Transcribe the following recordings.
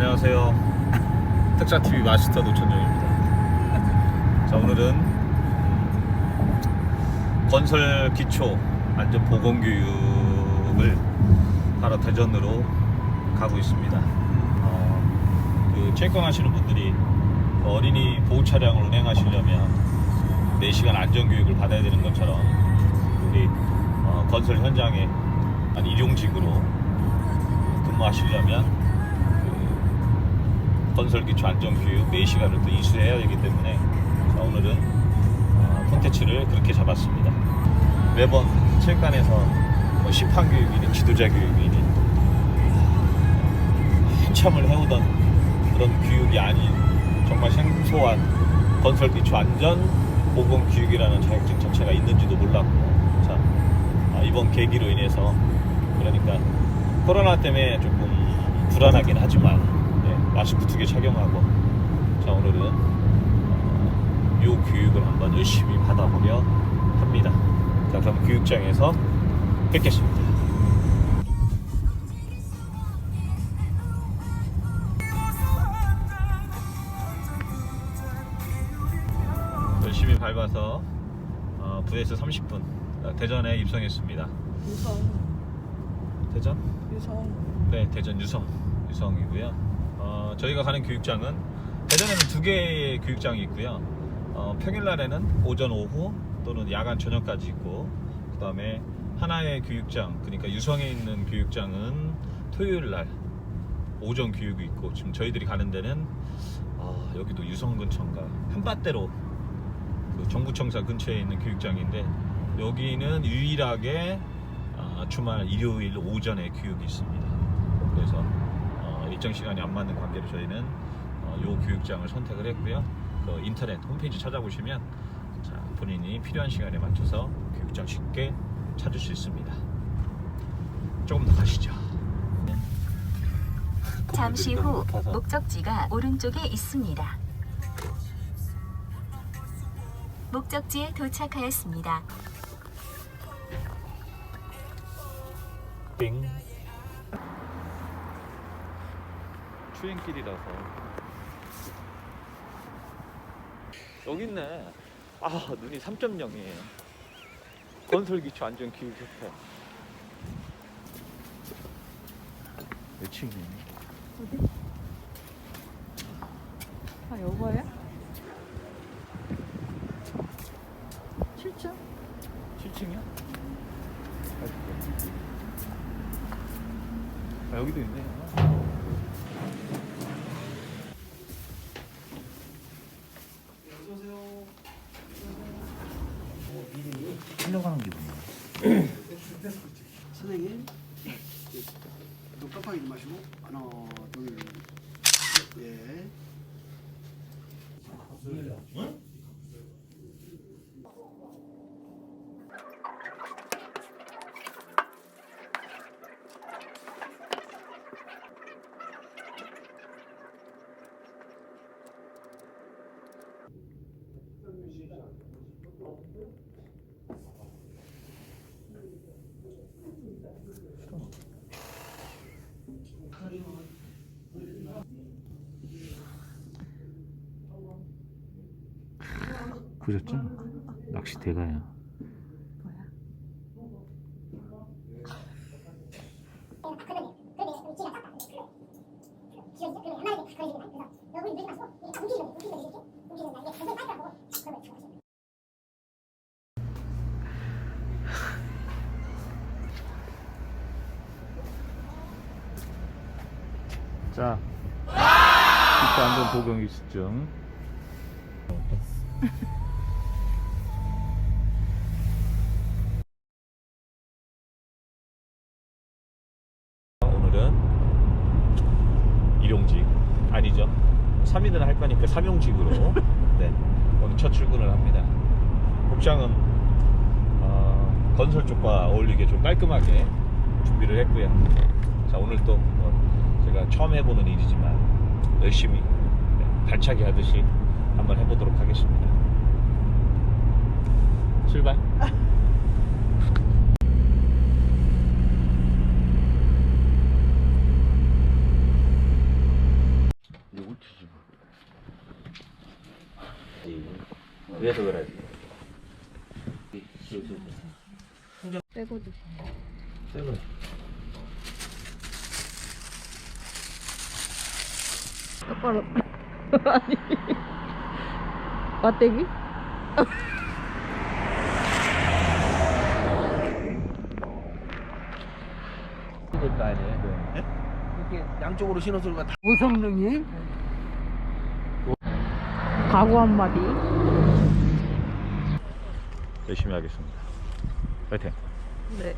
안녕하세요. 특사TV 마스터 노천정입니다. 자, 오늘은 건설 기초 안전 보건 교육을 하러 대전으로 가고 있습니다. 어, 그 체육관 하시는 분들이 그 어린이 보호 차량을 운행하시려면 4시간 안전 교육을 받아야 되는 것처럼 우리 어, 건설 현장에 한 일용직으로 근무하시려면 그 건설기초 안전교육 4시간을 또 이수해야 되기 때문에 자, 오늘은 어, 콘텐츠를 그렇게 잡았습니다. 매번 체육관에서 뭐 심판교육이니 지도자교육이니 한참을 해오던 그런 교육이 아닌 정말 생소한 건설기초 안전 보건 교육이라는 자격증 자체가 있는지도 몰랐고 자, 아, 이번 계기로 인해서 그러니까 코로나 때문에 조금 불안하긴 하지만 네, 마스크 두 개 착용하고 자 오늘은 어, 요 교육을 한번 열심히 받아보려 합니다. 자 그럼 교육장에서 뵙겠습니다. 열심히 밟아서 어, 부에서 30분 대전에 입성했습니다. 유성 대전? 유성 네, 대전 유성 유성이고요. 어, 저희가 가는 교육장은 대전에는 두 개의 교육장이 있고요. 어, 평일날에는 오전 오후 또는 야간 저녁까지 있고 그 다음에 하나의 교육장 그러니까 유성에 있는 교육장은 토요일 날 오전 교육이 있고 지금 저희들이 가는 데는 아, 여기도 유성 근처인가 한밭대로 그 정부청사 근처에 있는 교육장인데 여기는 유일하게 아, 주말 일요일 오전에 교육이 있습니다. 일정 시간이 안 맞는 관계로 저희는 어, 요 교육장을 선택을 했고요. 그 인터넷 홈페이지 찾아보시면 자, 본인이 필요한 시간에 맞춰서 교육장 쉽게 찾을 수 있습니다. 조금 더 가시죠. 네. 잠시 후. 목적지가 오른쪽에 있습니다. 목적지에 도착하였습니다. 빙 추행길이라서 여기 있네 아 눈이 3.0이에요 건설기초 안전교육협회 몇 층이네 어디? 아 여거야? 7층? 7층이야? 아 여기도 있네 흘러가는 기분이야 선생님 눈 깜빡이지 마시고 하나 보셨죠? 낚시 대가야 자 기초 안전 보경 일수증 오늘은 일용직 아니죠? 3일은 할 거니까 삼용직으로. 네 오늘 첫 출근을 합니다. 복장은 어, 건설 쪽과 어울리게 좀 깔끔하게 준비를 했고요. 자 오늘 또 뭐, 제가 처음 해보는 일이지만 열심히 발차기 하듯이 한번 해보도록 하겠습니다. 출발. 위에서 그래? 빼고 드세요. 빼고. 똑바로 아니 맞대기? 이거 아니에요? 이렇게 양쪽으로 신어서 다 오성능이 각오 한마디 열심히 하겠습니다. 파이팅. 네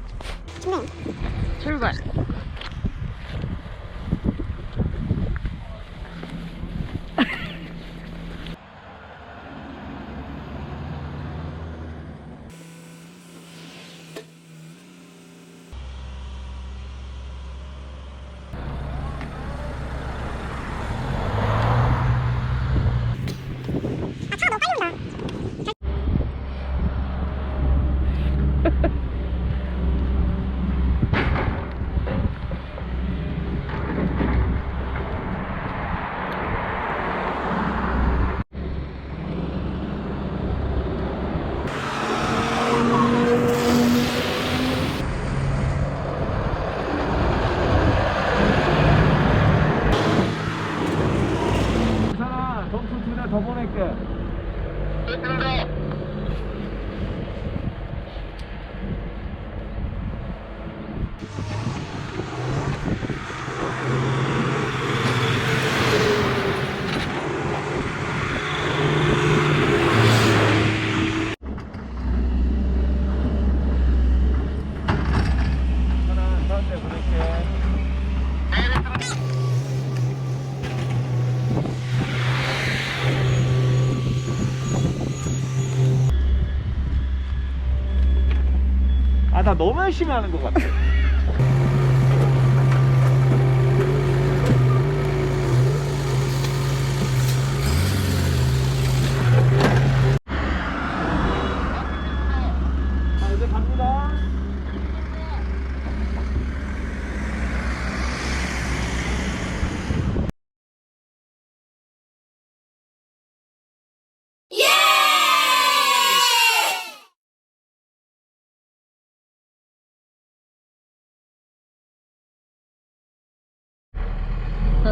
출발 괜찮아. 점수 두대 더 보낼게. 하나, 가운데 보낼게. 아, 나 너무 열심히 하는 것 같아. 자, 이제 갑니다.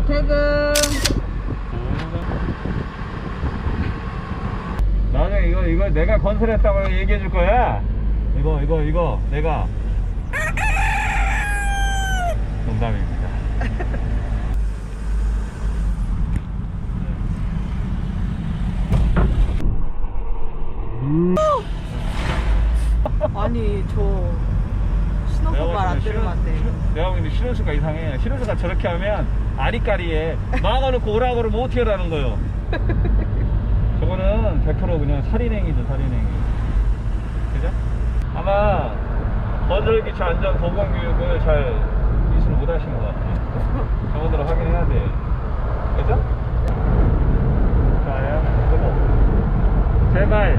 자 퇴근 나중에 이거 이거 내가 건설했다고 얘기해 줄 거야. 이거 이거 이거 내가 농담입니다. 아니 저 신호가 말 안 들으면 안돼 내가 보기엔 신호수가 이상해. 신호수가 저렇게 하면 아리까리에 막아놓고 그러면 어떻게 하라는 거요. 저거는 100% 그냥 살인행위죠, 살인행위. 그죠? 아마 건설기초 안전 보건 교육을 잘 이수를 못 하신 것 같아요. 저거들을 확인해야 돼. 그죠? 좋아요. 그거. 제발